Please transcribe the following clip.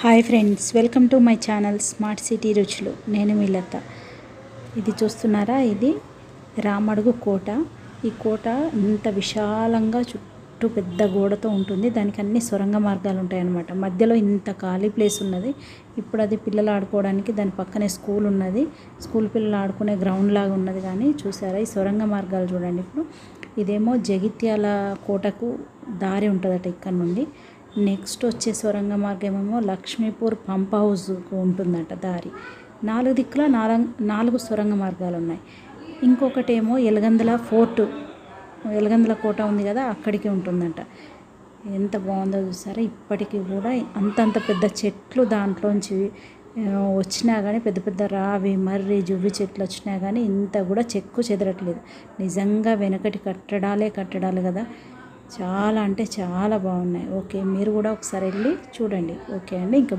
Hi friends welcome to my channel smart city రుచులు. నేను మీ లత. ఇది చూస్తున్నారా? ఇది రామడుగు కోట. ఈ కోట ఇంత విశాలంగా చుట్టూ పెద్ద గోడతో ఉంటుంది. దానికి అన్ని సొరంగ మార్గాలు ఉంటాయన్నమాట. మధ్యలో ఇంత ఖాళీ ప్లేస్ ఉన్నది. ఇప్పుడు అది పిల్లలు ఆడుకోవడానికి దాని పక్కనే స్కూల్ ఉన్నది. స్కూల్ పిల్లలు ఆడుకునే గ్రౌండ్ లాగా ఉన్నది కానీ చూసారా? ఈ సొరంగ మార్గాలు చూడండి ఇప్పుడు. ఇదేమో జగిత్యాల కోటకు దారి ఉంటుందట ఇక్కడ నుండి. నెక్స్ట్ వచ్చే సొరంగ మార్గం ఏమో లక్ష్మీపూర్ పంప్ హౌస్కు ఉంటుందట దారి. నాలుగు దిక్కుల నాలుగు నాలుగు సొరంగ మార్గాలు ఉన్నాయి. ఇంకొకటి ఏమో ఎలగందల ఫోర్టు. ఎలగందల కోట ఉంది కదా అక్కడికి ఉంటుందంట. ఎంత బాగుందో చూసారా? ఇప్పటికీ కూడా అంతంత పెద్ద చెట్లు దాంట్లోంచి వచ్చినా కానీ పెద్ద పెద్ద రావి మర్రి జువ్వి చెట్లు వచ్చినా కానీ ఇంత కూడా చెక్కు చెదరట్లేదు. నిజంగా వెనకటి కట్టడాలే కట్టడాలు కదా. చాలా అంటే చాలా బాగున్నాయి. ఓకే మీరు కూడా ఒకసారి వెళ్ళి చూడండి. ఓకే అండి ఇంకా